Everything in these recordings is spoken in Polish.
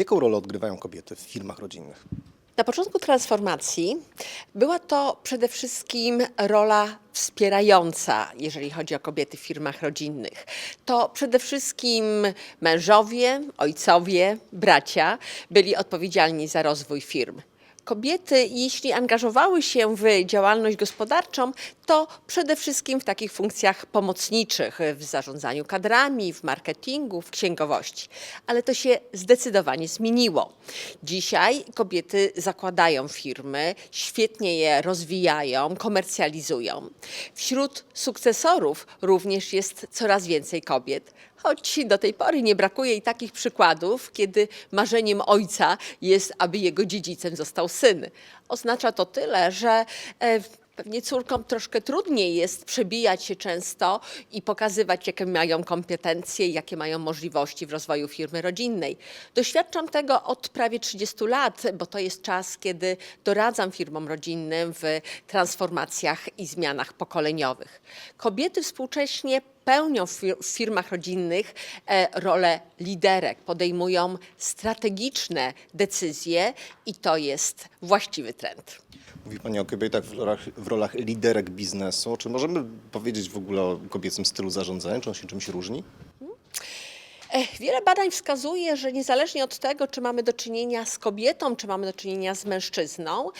Jaką rolę odgrywają kobiety w firmach rodzinnych? Na początku transformacji była to przede wszystkim rola wspierająca, jeżeli chodzi o kobiety w firmach rodzinnych. To przede wszystkim mężowie, ojcowie, bracia byli odpowiedzialni za rozwój firm. Kobiety, jeśli angażowały się w działalność gospodarczą, to przede wszystkim w takich funkcjach pomocniczych, w zarządzaniu kadrami, w marketingu, w księgowości. Ale to się zdecydowanie zmieniło. Dzisiaj kobiety zakładają firmy, świetnie je rozwijają, komercjalizują. Wśród sukcesorów również jest coraz więcej kobiet, choć do tej pory nie brakuje i takich przykładów, kiedy marzeniem ojca jest, aby jego dziedzicem został syn. Oznacza to tyle, że e, Pewnie córkom troszkę trudniej jest przebijać się często i pokazywać, jakie mają kompetencje, jakie mają możliwości w rozwoju firmy rodzinnej. Doświadczam tego od prawie 30 lat, bo to jest czas, kiedy doradzam firmom rodzinnym w transformacjach i zmianach pokoleniowych. Kobiety współcześnie pełnią w fir- w firmach rodzinnych e, rolę liderek, podejmują strategiczne decyzje i to jest właściwy trend. Mówi Pani o kobietach w rolach, w rolach liderek biznesu. Czy możemy powiedzieć w ogóle o kobiecym stylu zarządzania? Czy on się czymś różni? E, Wiele badań wskazuje, że niezależnie od tego, czy mamy do czynienia z kobietą, czy mamy do czynienia z mężczyzną,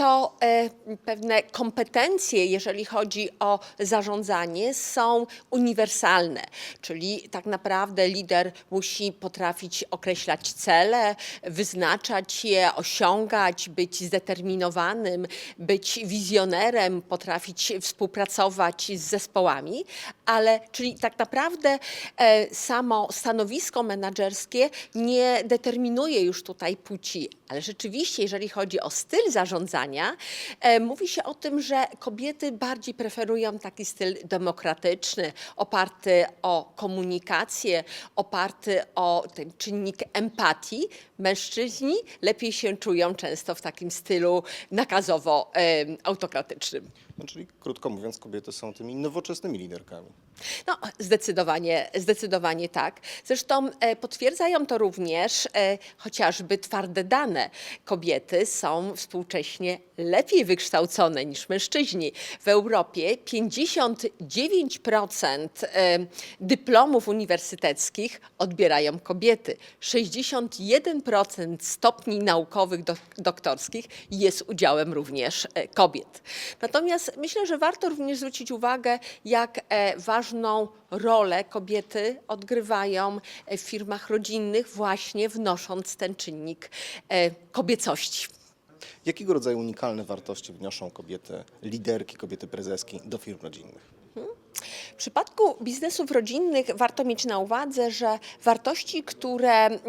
to e, pewne kompetencje, jeżeli chodzi o zarządzanie, są uniwersalne. Czyli tak naprawdę lider musi potrafić określać cele, wyznaczać je, osiągać, być zdeterminowanym, być wizjonerem, potrafić współpracować z zespołami, ale czyli tak naprawdę e, samo stanowisko menedżerskie nie determinuje już tutaj płci, ale rzeczywiście, jeżeli chodzi o styl zarządzania, e, mówi się o tym, że kobiety bardziej preferują taki styl demokratyczny, oparty o komunikację, oparty o ten czynnik empatii. Mężczyźni lepiej się czują często w takim stylu nakazowo-autokratycznym. No, czyli krótko mówiąc, kobiety są tymi nowoczesnymi liderkami. No, zdecydowanie, zdecydowanie tak. Zresztą e, potwierdzają to również e, chociażby twarde dane. Kobiety są współcześnie lepiej wykształcone niż mężczyźni. W Europie 59% e, dyplomów uniwersyteckich odbierają kobiety. 61% stopni naukowych dok- doktorskich jest udziałem również e, kobiet. Natomiast myślę, że warto również zwrócić uwagę, jak e, ważną rolę kobiety odgrywają w firmach rodzinnych, właśnie wnosząc ten czynnik kobiecości. Jakiego rodzaju unikalne wartości wnoszą kobiety, liderki, kobiety prezeski do firm rodzinnych? W przypadku biznesów rodzinnych warto mieć na uwadze, że wartości, które mm,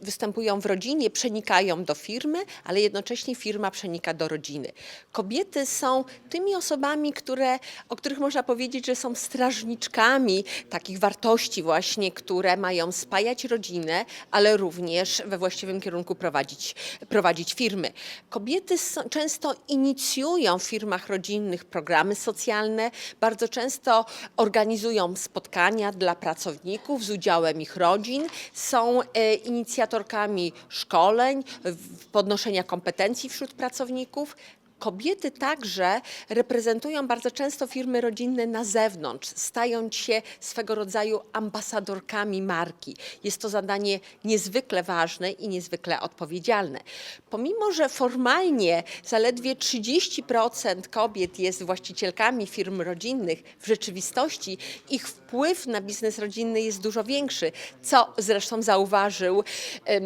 występują w rodzinie, przenikają do firmy, ale jednocześnie firma przenika do rodziny. Kobiety są tymi osobami, które, o których można powiedzieć, że są strażniczkami takich wartości właśnie, które mają spajać rodzinę, ale również we właściwym kierunku prowadzić, prowadzić firmy. Kobiety są, często inicjują w firmach rodzinnych programy socjalne, bardzo często organizują spotkania dla pracowników z udziałem ich rodzin, są e, inicjatorkami szkoleń, podnoszenia kompetencji wśród pracowników. Kobiety także reprezentują bardzo często firmy rodzinne na zewnątrz, stając się swego rodzaju ambasadorkami marki. Jest to zadanie niezwykle ważne i niezwykle odpowiedzialne. Pomimo, że formalnie zaledwie 30% kobiet jest właścicielkami firm rodzinnych, w rzeczywistości ich wpływ na biznes rodzinny jest dużo większy, co zresztą zauważył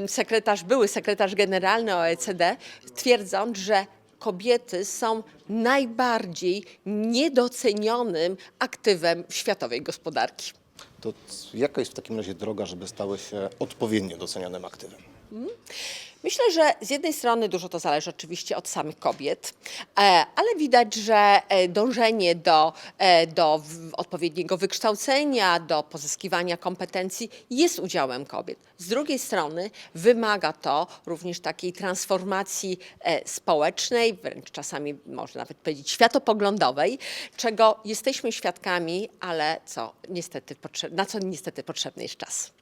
sekretarz, były sekretarz generalny OECD, twierdząc, że kobiety są najbardziej niedocenionym aktywem światowej gospodarki. To jaka jest w takim razie droga, żeby stały się odpowiednio docenianym aktywem? Myślę, że z jednej strony dużo to zależy oczywiście od samych kobiet, e, ale widać, że e, dążenie do, e, do odpowiedniego wykształcenia, do pozyskiwania kompetencji jest udziałem kobiet. Z drugiej strony wymaga to również takiej transformacji społecznej, wręcz czasami można nawet powiedzieć światopoglądowej, czego jesteśmy świadkami, ale co niestety, na co niestety potrzebny jest czas.